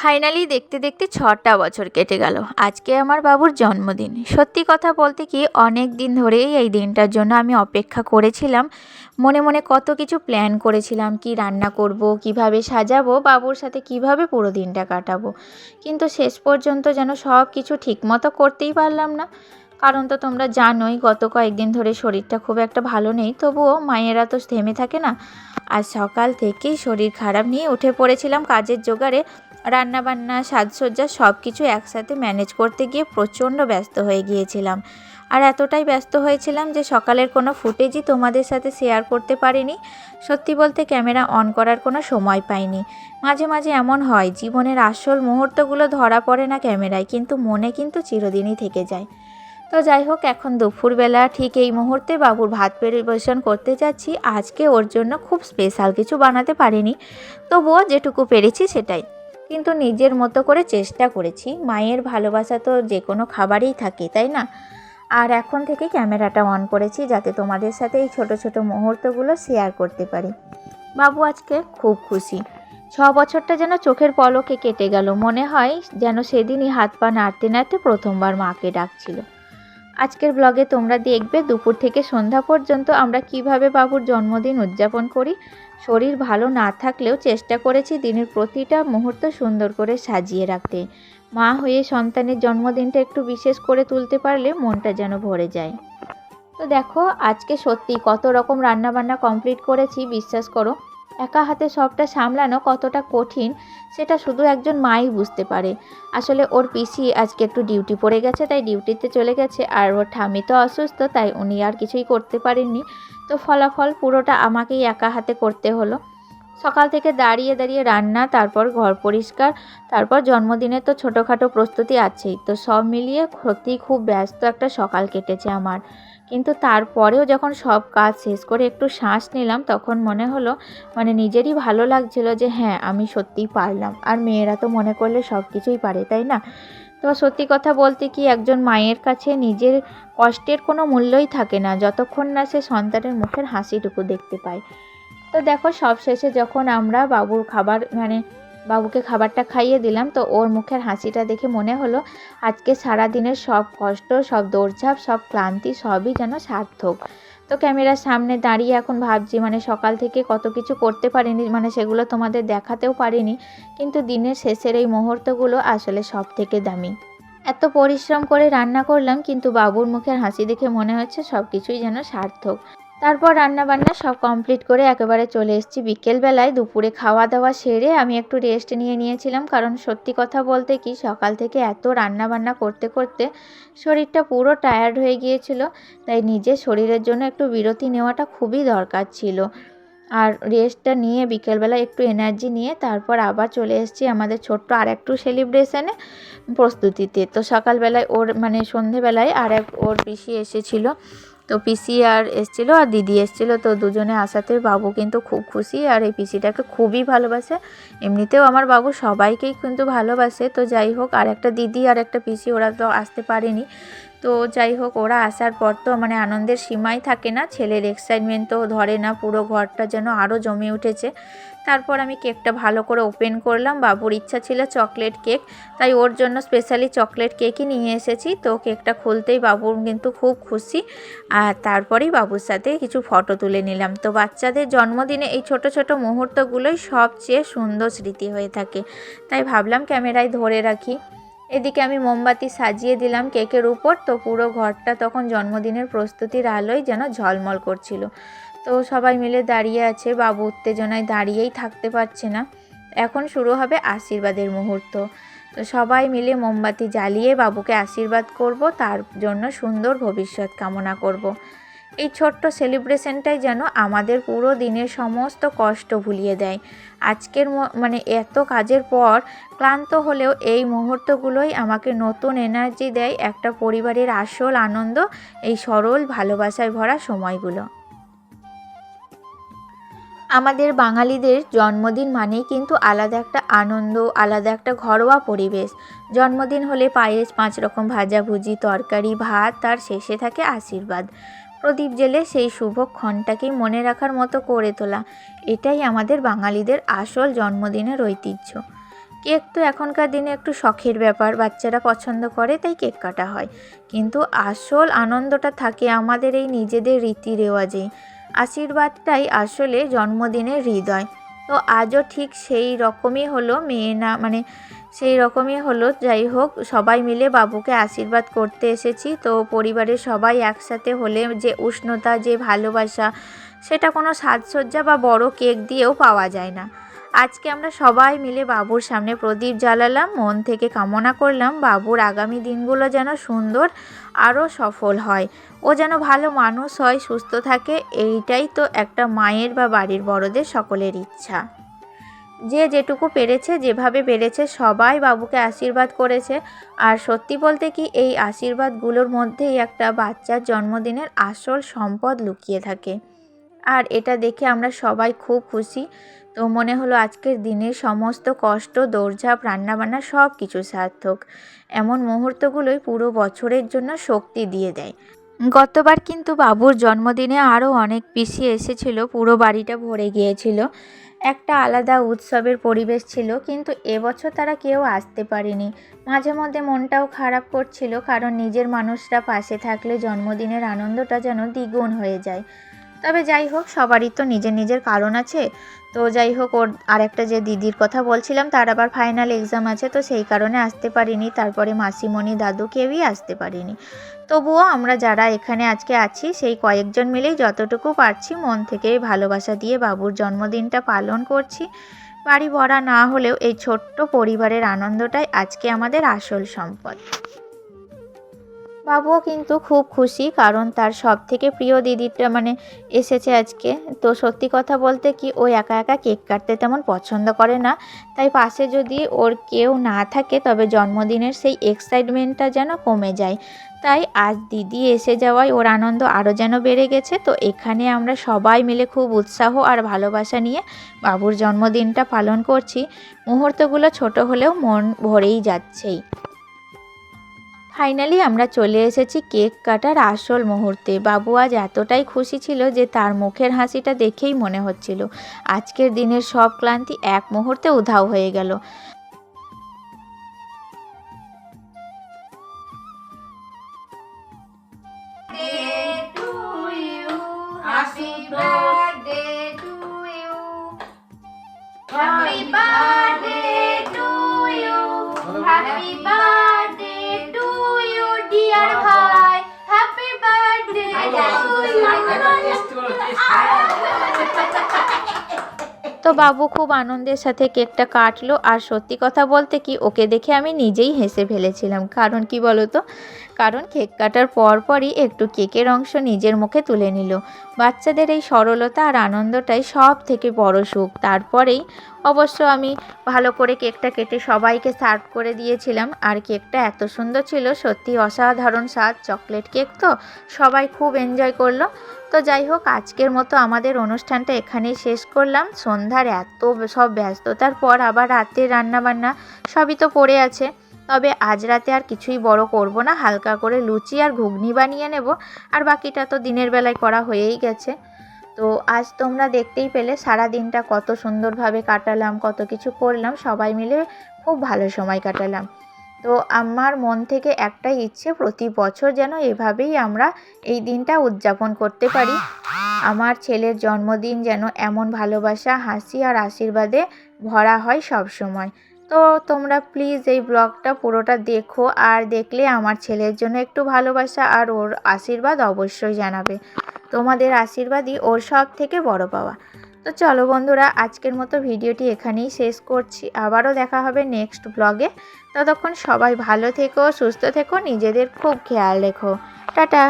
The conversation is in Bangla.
ফাইনালি দেখতে দেখতে ছটা বছর কেটে গেল। আজকে আমার বাবুর জন্মদিন। সত্যি কথা বলতে কি, অনেক দিন ধরেই এই দিনটার জন্য আমি অপেক্ষা করেছিলাম। মনে মনে কত কিছু প্ল্যান করেছিলাম, কি রান্না করব, কীভাবে সাজাবো, বাবুর সাথে কীভাবে পুরো দিনটা কাটাবো। কিন্তু শেষ পর্যন্ত যেন সব কিছু ঠিকমতো করতেই পারলাম না। কারণ তো তোমরা জানোই, গত কয়েকদিন ধরে শরীরটা খুব একটা ভালো নেই, তবুও মায়েরা তো থেমে থাকে না। আর সকাল থেকেই শরীর খারাপ নিয়ে উঠে পড়েছিলাম কাজের জোগাড়ে। রান্নাবান্না, সাজসজ্জা সব কিছু একসাথে ম্যানেজ করতে গিয়ে প্রচণ্ড ব্যস্ত হয়ে গিয়েছিলাম। আর এতটাই ব্যস্ত হয়েছিলাম যে সকালের কোনো ফুটেজই তোমাদের সাথে শেয়ার করতে পারিনি। সত্যি বলতে ক্যামেরা অন করার কোনো সময় পাইনি। মাঝে মাঝে এমন হয়, জীবনের আসল মুহূর্তগুলো ধরা পড়ে না ক্যামেরায়, কিন্তু মনে কিন্তু চিরদিনই থেকে যায়। তো যাই হোক, এখন দুপুরবেলা ঠিক এই মুহূর্তে বাবুর ভাত পরিবেশন করতে যাচ্ছি। আজকে ওর জন্য খুব স্পেশাল কিছু বানাতে পারিনি। তবুও যেটুকু পেরেছি সেটাই। কিন্তু নিজের মতো করে চেষ্টা করেছি। মায়ের ভালোবাসা তো যে কোনো খাবারেই থাকে, তাই না? আর এখন থেকে ক্যামেরাটা অন করেছি যাতে তোমাদের সাথে এই ছোট ছোট মুহূর্তগুলো শেয়ার করতে পারি। বাবু আজকে খুব খুশি। ছ বছরটা যেন চোখের পলকে কেটে গেল। মনে হয় যেন সেদিনই হাত পা নাড়তে নাড়তে প্রথমবার মাকে ডাকছিল। আজকের ব্লগে তোমরা দেখবে দুপুর থেকে সন্ধ্যা পর্যন্ত আমরা কীভাবে বাবুর জন্মদিন উদযাপন করি। শরীর ভালো না থাকলেও চেষ্টা করেছি দিনের প্রতিটা মুহূর্ত সুন্দর করে সাজিয়ে রাখতে। মা হয়ে সন্তানের জন্মদিনটা একটু বিশেষ করে তুলতে পারলে মনটা যেন ভরে যায়। তো দেখো, আজকে সত্যি কত রকম রান্নাবান্না কমপ্লিট করেছি, বিশ্বাস করো। একা হাতে সবটা সামলানো কতটা কঠিন, সেটা শুধু একজন মাই বুঝতে পারে। আসলে ওর পিসি আজকে একটু ডিউটি পড়ে গেছে, তাই ডিউটিতে চলে গেছে, আর ওর ঠামি তো অসুস্থ, তাই উনি আর কিছুই করতে পারেননি। তো ফলাফল পুরোটা আমাকেই একা হাতে করতে হলো। সকাল থেকে দাঁড়িয়ে দাঁড়িয়ে রান্না, তারপর ঘর পরিষ্কার, তারপর জন্মদিনের তো ছোটোখাটো প্রস্তুতি আছেই। তো সব মিলিয়ে সত্যিই খুব ব্যস্ত একটা সকাল কেটেছে আমার। কিন্তু তারপরেও যখন সব কাজ শেষ করে একটু শ্বাস নিলাম, তখন মনে হলো মানে নিজেরই ভালো লাগছিল যে হ্যাঁ আমি সত্যিই পারলাম। আর মেয়েরা তো মনে করলে সব কিছুই পারে, তাই না? তো সত্যি কথা বলতে কি, একজন মায়ের কাছে নিজের কষ্টের কোনো মূল্যই থাকে না, যতক্ষণ না সে সন্তানের মুখের হাসিটুকু দেখতে পায়। তো দেখো, সব শেষে যখন আমরা বাবুর খাবার মানে বাবুকে খাবারটা খাইয়ে দিলাম, তো ওর মুখের হাসিটা দেখে মনে হলো, আজকে সারা দিনের সব কষ্ট, সব দৌড়ঝাঁপ, সব ক্লান্তি, সবই যেন সার্থক। তো ক্যামেরার সামনে দাঁড়িয়ে এখন ভাবছি মানে সকাল থেকে কত কিছু করতে পারিনি মানে সেগুলো তোমাদের দেখাতেও পারিনি, কিন্তু দিনের শেষের এই মুহূর্তগুলো আসলে সব থেকে দামি। এত পরিশ্রম করে রান্না করলাম, কিন্তু বাবুর মুখের হাসি দেখে মনে হচ্ছে সব কিছুই যেন সার্থক। তারপর রান্নাবান্না সব কমপ্লিট করে একেবারে চলে এসেছি। বিকেলবেলায় দুপুরে খাওয়া দাওয়া সেরে আমি একটু রেস্ট নিয়ে নিয়েছিলাম, কারণ সত্যি কথা বলতে কি, সকাল থেকে এত রান্নাবান্না করতে করতে শরীরটা পুরো টায়ার্ড হয়ে গিয়েছিল, তাই নিজের শরীরের জন্য একটু বিরতি নেওয়াটা খুবই দরকার ছিল। আর রেস্টটা নিয়ে বিকেলবেলা একটু এনার্জি নিয়ে তারপর আবার চলে এসেছি আমাদের ছোট্ট আর একটু সেলিব্রেশনে প্রস্তুতিতে। তো সকালবেলায় ওর মানে সন্ধেবেলায় আর এক ওর পিসি এসেছিল তো পিসি আর এসছিলো আর দিদি এসছিলো, তো দুজনে আসাতে বাবু কিন্তু খুব খুশি আর এই পিসিটাকে খুবই ভালোবাসে। এমনিতেও আমার বাবু সবাইকেই কিন্তু ভালোবাসে, তো যাই হোক, আর একটা দিদি আর একটা পিসি ওরা তো আসতে পারেনি। তো যাই হোক, ওরা আসার পর তো মানে আনন্দের সীমাই থাকে না, ছেলের এক্সাইটমেন্ট তো ধরে না, পুরো ঘরটা যেন আরও জমে উঠেছে। তারপর আমি কেকটা ভালো করে ওপেন করলাম। বাবুর ইচ্ছা ছিল চকলেট কেক, তাই ওর জন্য স্পেশালি চকলেট কেকই নিয়ে এসেছি। তো কেকটা খুলতেই বাবুর কিন্তু খুব খুশি। আর তারপরেই বাবুর সাথে কিছু ফটো তুলে নিলাম। তো বাচ্চাদের জন্মদিনে এই ছোট ছোট মুহূর্তগুলোই সবচেয়ে সুন্দর স্মৃতি হয়ে থাকে। তাই ভাবলাম ক্যামেরায় ধরে রাখি। এদিকে আমি মোমবাতি সাজিয়ে দিলাম কেকের উপর। তো পুরো ঘরটা তখন জন্মদিনের প্রস্তুতির আলোয় যেন ঝলমল করছিল। তো সবাই মিলে দাঁড়িয়ে আছে। বাবু উত্তেজনায় দাঁড়িয়েই থাকতে পারছে না। এখন শুরু হবে আশীর্বাদের মুহূর্ত। তো সবাই মিলে মোমবাতি জ্বালিয়ে বাবুকে আশীর্বাদ করব, তার জন্য সুন্দর ভবিষ্যৎ কামনা করব। এই ছোট্ট সেলিব্রেশনটাই যেন আমাদের পুরো দিনের সমস্ত কষ্ট ভুলিয়ে দেয়। আজকের মানে এত কাজের পর ক্লান্ত হলেও এই মুহূর্তগুলোই আমাকে নতুন এনার্জি দেয়, একটা পরিবারের আসল আনন্দ, এই সরল ভালোবাসায় ভরা সময়গুলো। আমাদের বাঙালিদের জন্মদিন মানেই কিন্তু আলাদা একটা আনন্দ, আলাদা একটা ঘরোয়া পরিবেশ। জন্মদিন হলে পায়েস, পাঁচ রকম ভাজাভুজি তরকারি, ভাত, তার শেষে থাকে আশীর্বাদ। প্রদীপ জেলে সেই শুভক্ষণটাকেই মনে রাখার মতো করে তোলা। এটাই আমাদের বাঙালিদের আসল জন্মদিনের ঐতিহ্য। কেক তো এখনকার দিনে একটু শখের ব্যাপার, বাচ্চারা পছন্দ করে, তাই কেক কাটা হয়। কিন্তু আসল আনন্দটা থাকে আমাদের এই নিজেদের রীতি রেওয়াজেই আশীর্বাদটাই আসলে জন্মদিনের হৃদয়। তো আজও ঠিক সেই রকমই হলো মেয়ে না মানে সেই রকমই হলো, যাই হোক, সবাই মিলে বাবুকে আশীর্বাদ করতে এসেছি। তো পরিবারের সবাই একসাথে হলে যে উষ্ণতা, যে ভালোবাসা, সেটা কোনো সাজসজ্জা বা বড় কেক দিয়েও পাওয়া যায় না। আজকে আমরা সবাই মিলে বাবুর সামনে প্রদীপ জ্বালালাম, মন থেকে কামনা করলাম, বাবুর আগামী দিনগুলো যেন সুন্দর আরও সফল হয়। ও যেন ভালো মানুষ হয়, সুস্থ থাকে, এইটাই তো একটা মায়ের বা বাড়ির বড়দের সকলের ইচ্ছা। যে যেটুকু পেরেছে, যেভাবে পেরেছে, সবাই বাবুকে আশীর্বাদ করেছে। আর সত্যি বলতে কি, এই আশীর্বাদগুলোর মধ্যেই একটা বাচ্চার জন্মদিনের আসল সম্পদ লুকিয়ে থাকে। আর এটা দেখে আমরা সবাই খুব খুশি। তো মনে হলো আজকের দিনের সমস্ত কষ্ট, দৌড়ঝাঁপ, রান্নাবান্না সব কিছু সার্থক। এমন মুহূর্তগুলোই পুরো বছরের জন্য শক্তি দিয়ে দেয়। গতবার কিন্তু বাবুর জন্মদিনে আরও অনেক পিসি এসেছিল, পুরো বাড়িটা ভরে গিয়েছিল। একটা আলাদা উৎসবের পরিবেশ ছিল, কিন্তু এবছর তারা কেউ আসতে পারেনি। মাঝে মধ্যে মনটাও খারাপ করছিল, কারণ নিজের মানুষরা পাশে থাকলে জন্মদিনের আনন্দটা যেন দ্বিগুণ হয়ে যায়। তবে যাই হোক, সবারই তো নিজের নিজের কারণ আছে। তো যাই হোক, ওর আরেকটা যে দিদির কথা বলছিলাম, তার আবার ফাইনাল এক্সাম আছে, তো সেই কারণে আসতে পারিনি। তারপরে মাসিমণি দাদু কেউই আসতে পারিনি। তবুও আমরা যারা এখানে আজকে আছি, সেই কয়েকজন মিলেই যতটুকু পারছি, মন থেকে ভালোবাসা দিয়ে বাবুর জন্মদিনটা পালন করছি। বাড়ি ভরা না হলেও এই ছোট্ট পরিবারের আনন্দটাই আজকে আমাদের আসল সম্পদ। বাবুও কিন্তু খুব খুশি, কারণ তার সব থেকে প্রিয় দিদিটা মানে এসেছে আজকে। তো সত্যি কথা বলতে কি, ও একা একা কেক কাটতে তেমন পছন্দ করে না। তাই পাশে যদি ওর কেউ না থাকে, তবে জন্মদিনের সেই এক্সাইটমেন্টটা যেন কমে যায়। তাই আজ দিদি এসে যাওয়ায় ওর আনন্দ আরও যেন বেড়ে গেছে। তো এখানে আমরা সবাই মিলে খুব উৎসাহ আর ভালোবাসা নিয়ে বাবুর জন্মদিনটা পালন করছি। মুহূর্তগুলো ছোট হলেও মন ভরেই যাচ্ছেই। ফাইনালি আমরা চলে এসেছি কেক কাটার আসল মুহূর্তে। বাবু আজ এতটাই খুশি ছিল যে তার মুখের হাসিটা দেখেই মনে হচ্ছিল। আজকের দিনের সব ক্লান্তি এক মুহূর্তে উধাও হয়ে গেল। তো বাবু খুব আনন্দের সাথে কেকটা কাটলো। আর সত্যি কথা বলতে কি, ওকে দেখে আমি নিজেই হেসে ফেলেছিলাম। কারণ কি বলো তো কারণ কেক কাটার পরপরই একটু কেকের অংশ নিজের মুখে তুলে নিল। বাচ্চাদের এই সরলতা আর আনন্দটাই সব থেকে বড় সুখ। তারপরেই অবশ্য আমি ভালো করে কেকটা কেটে সবাইকে সার্ভ করে দিয়েছিলাম। আর কেকটা এত সুন্দর ছিল, সত্যি অসাধারণ স্বাদ। চকলেট কেক তো সবাই খুব এনজয় করল। তো যাই হোক, আজকের মতো আমাদের অনুষ্ঠানটা এখানেই শেষ করলাম। সন্ধ্যার এত সব ব্যস্ততার পর আবার রাতের রান্নাবান্না সবই তো পড়ে আছে। তবে আজ রাতে আর কিছুই বড় করব না, হালকা করে লুচি আর ঘুগনি বানিয়ে নেব। আর বাকিটা তো দিনের বেলায় করা হয়েই গেছে। তো আজ তোমরা দেখতেই পেলে সারা দিনটা কত সুন্দরভাবে কাটালাম, কত কিছু করলাম, সবাই মিলে খুব ভালো সময় কাটালাম। তো আমার মন থেকে একটাই ইচ্ছে, প্রতি বছর যেন এভাবেই আমরা এই দিনটা উদযাপন করতে পারি। আমার ছেলের জন্মদিন যেন এমন ভালোবাসা, হাসি আর আশীর্বাদে ভরা হয় সব সময়। তো তোমরা প্লিজ এই ব্লগটা পুরোটা দেখো আর দেখলে আমার ছেলের জন্য একটু ভালোবাসা আর ওর আশীর্বাদ অবশ্যই জানাবে। তোমাদের আশীর্বাদই ওর সব থেকে বড় পাওয়া। তো চলো বন্ধুরা, আজকের মতো ভিডিওটি এখানেই শেষ করছি। আবারও দেখা হবে নেক্সট ব্লগে। ততক্ষণ সবাই ভালো থেকো, সুস্থ থেকো, নিজেদের খুব খেয়াল রেখো। টাটা!